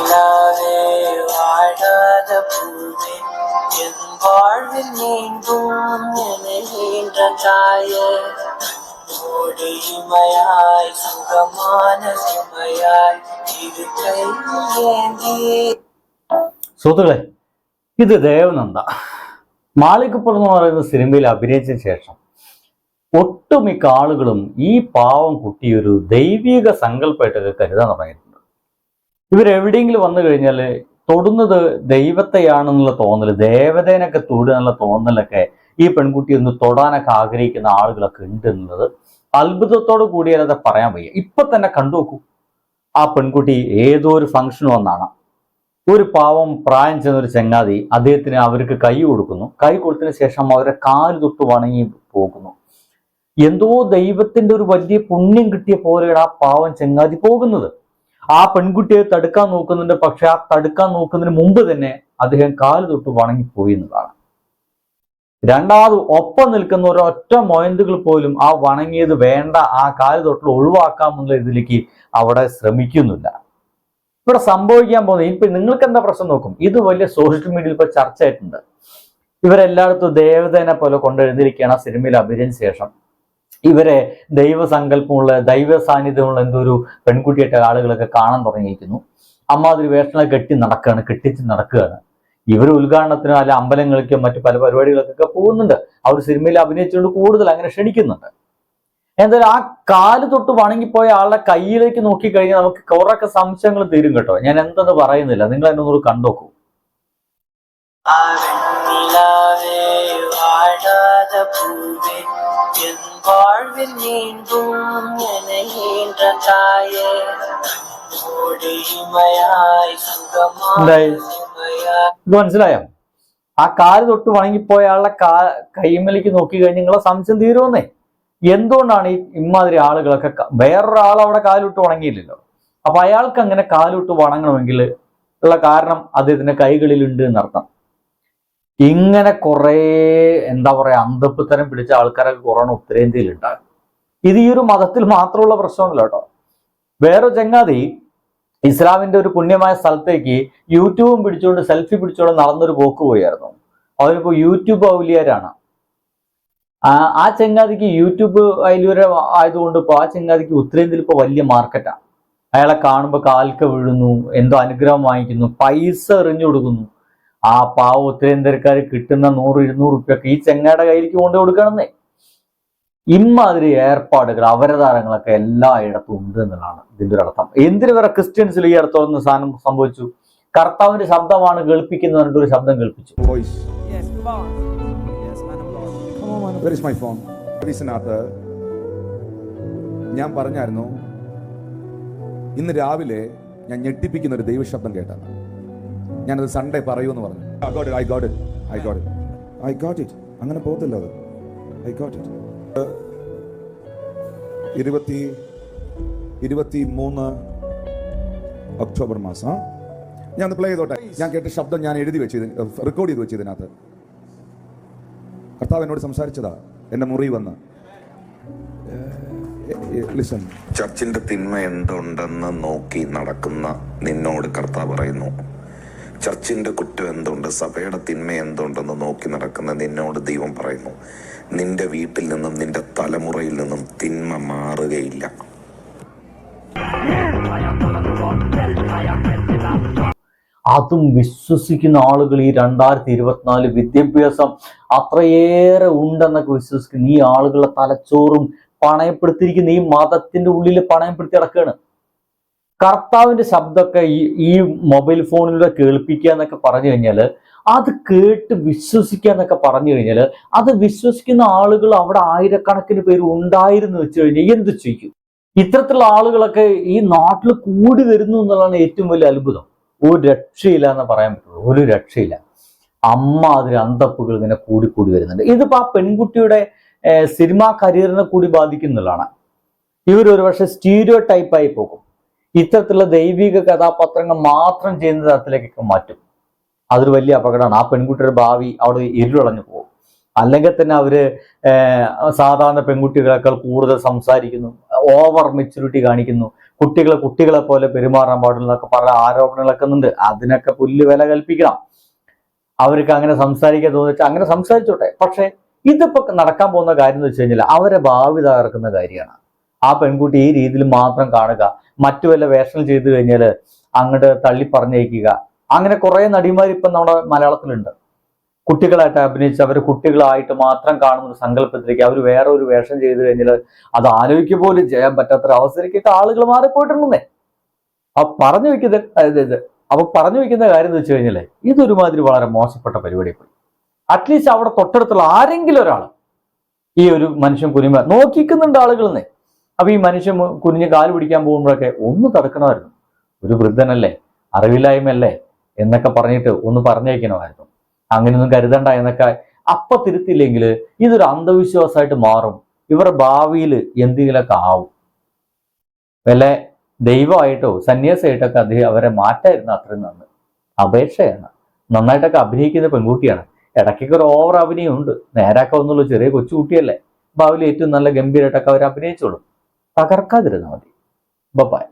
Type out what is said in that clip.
അല്ലാതെ വാഴാതെ പൂവേ എൻ വാഴ്വിൽ നീങ്കും എനേണ്ട തായ ഓടിമയായി സുഖமான സുമയായി സുഹൃത്തുക്കളെ ഇത് ദേവനന്ദ. മാളികപ്പുറം എന്ന് പറയുന്ന സിനിമയിൽ അഭിനയിച്ച ശേഷം ഒട്ടുമിക്ക ആളുകളും ഈ പാവം കുട്ടിയൊരു ദൈവിക സങ്കല്പമായിട്ടൊക്കെ കരുതാൻ തുടങ്ങിയിരുന്നു. ഇവരെവിടെയെങ്കിലും വന്നു കഴിഞ്ഞാൽ തൊടുന്നത് ദൈവത്തെയാണെന്നുള്ള തോന്നൽ ദേവതേനൊക്കെ തൊടുക തോന്നലൊക്കെ ഈ പെൺകുട്ടി ഒന്ന് തൊടാനൊക്കെ ആഗ്രഹിക്കുന്ന ആളുകളൊക്കെ ഉണ്ട് എന്നുള്ളത് അത്ഭുതത്തോടു കൂടിയാലത് പറയാൻ വയ്യ. ഇപ്പൊ തന്നെ കണ്ടു നോക്കൂ. ആ പെൺകുട്ടി ഏതോ ഒരു ഫംഗ്ഷൻ വന്നാണ്. ഒരു പാവം പ്രായം ചെന്ന ഒരു ചങ്ങാതി അദ്ദേഹത്തിന് അവർക്ക് കൈ കൊടുക്കുന്നു. കൈ കൊടുത്തതിന് ശേഷം അവരെ കാൽ തൊട്ട് വണങ്ങി പോകുന്നു. എന്തോ ദൈവത്തിന്റെ ഒരു വലിയ പുണ്യം കിട്ടിയ പോലെയാണ് ആ പാവം ചങ്ങാതി പോകുന്നത്. ആ പെൺകുട്ടിയെ തടുക്കാൻ നോക്കുന്നുണ്ട് പക്ഷെ ആ തടുക്കാൻ നോക്കുന്നതിന് മുമ്പ് തന്നെ അദ്ദേഹം കാൽ തൊട്ട് വണങ്ങിപ്പോയി എന്നതാണ്. രണ്ടാമത് ഒപ്പം നിൽക്കുന്ന ഒരൊറ്റ മൊയന്തുകൾ പോലും ആ വണങ്ങിയത് വേണ്ട ആ കാൽ തൊട്ടിൽ ഒഴിവാക്കാമെന്നുള്ള ഇതിലേക്ക് അവിടെ ശ്രമിക്കുന്നില്ല. ഇവിടെ സംഭവിക്കാൻ പോകുന്നത് ഇപ്പൊ നിങ്ങൾക്ക് എന്താ പ്രശ്നം നോക്കും? ഇത് വലിയ സോഷ്യൽ മീഡിയയിൽ ഇപ്പൊ ചർച്ചയായിട്ടുണ്ട്. ഇവരെല്ലായിടത്തും ദേവതേനെ പോലെ കൊണ്ടെഴുതിയിരിക്കുകയാണ് ആ സിനിമയിൽ അഭിനയിച്ച ശേഷം. ഇവരെ ദൈവസങ്കല്പമുള്ള ദൈവ സാന്നിധ്യമുള്ള എന്തോ ഒരു പെൺകുട്ടിയായിട്ട് ആളുകളൊക്കെ കാണാൻ തുടങ്ങിയിരിക്കുന്നു. അമ്മാതിരി വേഷങ്ങളെ കെട്ടി നടക്കുകയാണ് കെട്ടിച്ച് നടക്കുകയാണ്. ഇവർ ഉദ്ഘാടനത്തിനും അല്ല അമ്പലങ്ങൾക്കും മറ്റു പല പരിപാടികൾക്കൊക്കെ പോകുന്നുണ്ട്. അവർ സിനിമയിൽ അഭിനയിച്ചുകൊണ്ട് കൂടുതൽ അങ്ങനെ ക്ഷണിക്കുന്നുണ്ട്. എന്തായാലും ആ കാൽ തൊട്ട് വണങ്ങിപ്പോയ ആളുടെ കയ്യിലേക്ക് നോക്കിക്കഴിഞ്ഞാൽ നമുക്ക് കുറെയൊക്കെ സംശയങ്ങൾ തീരും കേട്ടോ. ഞാൻ എന്തെന്ന് പറയുന്നില്ല. നിങ്ങൾ എന്നൊന്നുകൂടി കണ്ടോക്കൂ. நிலாவே வாழாத பூவே என் வாழ்வில் நீங்கும் நினைகின்ற தாயே ஓடிமையாய் சுகமான എന്തായി? சுமையாய் ഇത് മനസ്സിലായോ ആ കാല് തൊട്ട് വണങ്ങിപ്പോയ ആളുടെ കാ കൈമലേക്ക് നോക്കി കഴിഞ്ഞ് നിങ്ങളെ സംശയം തീരുമെന്നേ എന്തുകൊണ്ടാണ് ഈ ഇമാതിരി ആളുകളൊക്കെ ക- വേറൊരാൾ അവിടെ കാലിട്ട് വണങ്ങിയില്ലല്ലോ അപ്പൊ അയാൾക്ക് അങ്ങനെ കാലിട്ട് വണങ്ങണമെങ്കിൽ ഉള്ള കാരണം അദ്ദേഹത്തിന്റെ കൈകളിലുണ്ട് എന്നർത്ഥം ഇങ്ങനെ കുറേ എന്താ പറയാ അന്തപ്പുത്തരം പിടിച്ച ആൾക്കാരൊക്കെ കുറേ ഉത്തരേന്ത്യയിലുണ്ട്. ഇത് ഈ ഒരു മതത്തിൽ മാത്രമുള്ള പ്രശ്നമൊന്നുമില്ല കേട്ടോ. വേറെ ചങ്ങാതി ഇസ്ലാമിന്റെ ഒരു പുണ്യമായ സ്ഥലത്തേക്ക് യൂട്യൂബും പിടിച്ചുകൊണ്ട് സെൽഫി പിടിച്ചുകൊണ്ട് നടന്നൊരു പോക്ക് പോയായിരുന്നു. അവരിപ്പോ യൂട്യൂബ് ഔലിയാരാണ്. ആ ചങ്ങാതിക്ക് യൂട്യൂബ് അയലൂര ആയതുകൊണ്ട് ഇപ്പൊ ആ ചെങ്ങാതിക്ക് ഉത്തരേന്ത്യയിൽ ഇപ്പൊ വലിയ മാർക്കറ്റാണ് അയാളെ കാണുമ്പോൾ കാൽക്ക വീഴുന്നു എന്തോ അനുഗ്രഹം വാങ്ങിക്കുന്നു പൈസ എറിഞ്ഞു കൊടുക്കുന്നു. ആ പാവ ഉത്തരേന്ത്യക്കാർ കിട്ടുന്ന നൂറ് ഇരുന്നൂറ് റുപ്യൊക്കെ ഈ ചെങ്ങയുടെ കയ്യിലേക്ക് കൊണ്ടു കൊടുക്കണമെന്നേ ഇമ്മാതിരി ഏർപ്പാടുകൾ അവരതാരങ്ങളൊക്കെ എല്ലായിടത്തും ഉണ്ട് എന്നുള്ളതാണ് ഇതിന്റെ ഒരു അർത്ഥം എന്തിനു വേറെ ക്രിസ്ത്യൻസിൽ ഈ അടുത്തോളം സാധനം സംഭവിച്ചു കർത്താവിന്റെ ശബ്ദമാണ് കേൾപ്പിക്കുന്നത് പറഞ്ഞിട്ട് ഒരു ശബ്ദം കേൾപ്പിച്ചു voice. Yes, Lord. Yes, man of God. Come on, man. Where is my phone? പോലീസിനകത്ത് ഞാൻ പറഞ്ഞായിരുന്നു ഇന്ന് രാവിലെ ഞാൻ ഞെട്ടിപ്പിക്കുന്ന ഒരു ദൈവശബ്ദം കേട്ടത് ഞാനത് സൺഡേ പറയൂന്ന് പറഞ്ഞു. I got I got it I got it അങ്ങനെ പോകത്തില്ല അത്. ഐ ഗോട്ട് ഇറ്റ് ഇരുപത്തി ഇരുപത്തി മൂന്ന് ഒക്ടോബർ മാസം. ഞാൻ പ്ലേ ചെയ്തോട്ടെ. ഞാൻ കേട്ട ശബ്ദം ഞാൻ എഴുതി വെച്ച് റെക്കോർഡ് ചെയ്ത് വെച്ച് ഇതിനകത്ത്. കർത്താവ് എന്നോട് സംസാരിച്ചതാ. എന്റെ മുറി വന്ന്. ലിസൺ ചർച്ചിന്റെ തിന്മ എന്തുണ്ടെന്ന് നോക്കി നടക്കുന്ന നിന്നോട് കർത്താവ് പറയുന്നു. ചർച്ചിന്റെ കുറ്റം എന്തുണ്ട്? സഭയുടെ തിന്മ എന്തുണ്ടെന്ന് നോക്കി നടക്കുന്ന നിന്നോട് ദൈവം പറയുന്നു. നിന്റെ വീട്ടിൽ നിന്നും നിന്റെ തലമുറയിൽ നിന്നും തിന്മ മാറുകയില്ല. അതും വിശ്വസിക്കുന്ന ആളുകൾ ഈ രണ്ടായിരത്തി ഇരുപത്തിനാല് വിദ്യാഭ്യാസം അത്രയേറെ ഉണ്ടെന്നൊക്കെ വിശ്വസിക്കുന്ന. ഈ ആളുകളുടെ തലച്ചോറും പണയപ്പെടുത്തിയിരിക്കുന്ന ഈ മതത്തിന്റെ ഉള്ളിൽ പണയപ്പെടുത്തി കിടക്കുകയാണ് കർത്താവിന്റെ ശബ്ദമൊക്കെ ഈ ഈ മൊബൈൽ ഫോണിലൂടെ കേൾപ്പിക്കുക എന്നൊക്കെ പറഞ്ഞു കഴിഞ്ഞാൽ അത് കേട്ട് വിശ്വസിക്കുക എന്നൊക്കെ പറഞ്ഞു കഴിഞ്ഞാൽ അത് വിശ്വസിക്കുന്ന ആളുകൾ അവിടെ ആയിരക്കണക്കിന് പേര് ഉണ്ടായിരുന്നു വെച്ച് കഴിഞ്ഞാൽ എന്ത് ചെയ്യും ഇത്തരത്തിലുള്ള ആളുകളൊക്കെ ഈ നാട്ടിൽ കൂടി വരുന്നു എന്നുള്ളതാണ് ഏറ്റവും വലിയ അത്ഭുതം. ഒരു രക്ഷയില്ല എന്ന് പറയാൻ പറ്റുള്ളൂ. ഒരു രക്ഷയില്ല. അമ്മ അതിൽ അന്തപ്പുകൾ ഇങ്ങനെ കൂടി കൂടി വരുന്നുണ്ട്. ഇതിപ്പോ ആ പെൺകുട്ടിയുടെ സിനിമാ കരിയറിനെ കൂടി ബാധിക്കുന്നുള്ളതാണ്. ഇവർ ഒരുപക്ഷെ സ്റ്റീരിയോ ടൈപ്പായി പോകും. ഇത്തരത്തിലുള്ള ദൈവിക കഥാപാത്രങ്ങൾ മാത്രം ചെയ്യുന്ന തരത്തിലേക്കൊക്കെ മാറ്റും. അതൊരു വലിയ അപകടമാണ്. ആ പെൺകുട്ടിയുടെ ഭാവി അവിടെ ഇരുളടഞ്ഞു പോകും. അല്ലെങ്കിൽ തന്നെ അവർ സാധാരണ പെൺകുട്ടികളെക്കാൾ കൂടുതൽ സംസാരിക്കുന്നു ഓവർ മെച്യൂരിറ്റി കാണിക്കുന്നു. കുട്ടികളെ കുട്ടികളെ പോലെ പെരുമാറാൻ പാടില്ല എന്നൊക്കെ പറഞ്ഞ ആരോപണങ്ങളൊക്കെ ഉണ്ട് അതിനൊക്കെ പുല്ല് വില കൽപ്പിക്കണം. അവർക്ക് അങ്ങനെ സംസാരിക്കാൻ തോന്നിച്ചാൽ അങ്ങനെ സംസാരിച്ചോട്ടെ. പക്ഷെ ഇതിപ്പോ നടക്കാൻ പോകുന്ന കാര്യം എന്ന് വെച്ച് കഴിഞ്ഞാൽ അവരെ ഭാവി തകർക്കുന്ന കാര്യമാണ്. ആ പെൺകുട്ടി ഈ രീതിയിൽ മാത്രം കാണുക. മറ്റു വല്ല വേഷണം ചെയ്തു കഴിഞ്ഞാൽ അങ്ങോട്ട് തള്ളി പറഞ്ഞയക്കുക. അങ്ങനെ കുറേ നടിമാർ ഇപ്പം നമ്മുടെ മലയാളത്തിലുണ്ട്. കുട്ടികളായിട്ട് അഭിനയിച്ച് അവർ കുട്ടികളായിട്ട് മാത്രം കാണുന്ന ഒരു സങ്കല്പത്തിലേക്ക് അവർ വേറെ ഒരു വേഷം ചെയ്തു കഴിഞ്ഞാൽ അത് ആലോചിക്കുക പോലും ചെയ്യാൻ പറ്റാത്തൊരു അവസരക്കൊക്കെ ആളുകൾ മാറിപ്പോയിട്ടുണ്ടെന്നേ. അപ്പൊ പറഞ്ഞു വെക്കുന്ന അതായത് അപ്പൊ പറഞ്ഞു വെക്കുന്ന കാര്യം എന്ന് വെച്ച് കഴിഞ്ഞാൽ ഇതൊരുമാതിരി വളരെ മോശപ്പെട്ട പരിപാടി പോയി അറ്റ്ലീസ്റ്റ് അവിടെ തൊട്ടടുത്തുള്ള ആരെങ്കിലും ഒരാൾ ഈ ഒരു മനുഷ്യൻ കുനിമ നോക്കിക്കുന്നുണ്ട് ആളുകളെന്നേ. അപ്പൊ ഈ മനുഷ്യൻ കുനിഞ്ഞ് കാൽ പിടിക്കാൻ പോകുമ്പോഴൊക്കെ ഒന്ന് തടുക്കണമായിരുന്നു ഒരു വൃദ്ധനല്ലേ അറിവില്ലായ്മയല്ലേ എന്നൊക്കെ പറഞ്ഞിട്ട് ഒന്ന് പറഞ്ഞേക്കണമായിരുന്നു അങ്ങനെയൊന്നും കരുതണ്ട എന്നൊക്കെ അപ്പൊ തിരുത്തില്ലെങ്കിൽ ഇതൊരു അന്ധവിശ്വാസമായിട്ട് മാറും. ഇവരുടെ ഭാവിയിൽ എന്തെങ്കിലുമൊക്കെ ആവും. വല്ല ദൈവമായിട്ടോ സന്യാസമായിട്ടൊക്കെ അദ്ദേഹം അവരെ മാറ്റായിരുന്നു അത്രയും നന്ന്. അപേക്ഷയാണ്. നന്നായിട്ടൊക്കെ അഭിനയിക്കുന്ന പെൺകുട്ടിയാണ്. ഇടയ്ക്കൊക്കെ ഒരു ഓവർ അഭിനയമുണ്ട്. നേരാക്കാവുന്നുള്ള ചെറിയ കൊച്ചുകുട്ടിയല്ലേ. ഭാവിയിൽ ഏറ്റവും നല്ല ഗംഭീരമായിട്ടൊക്കെ അവർ അഭിനയിച്ചോളും തകർക്കാതിരുന്നാൽ മതി. ബപ്പായി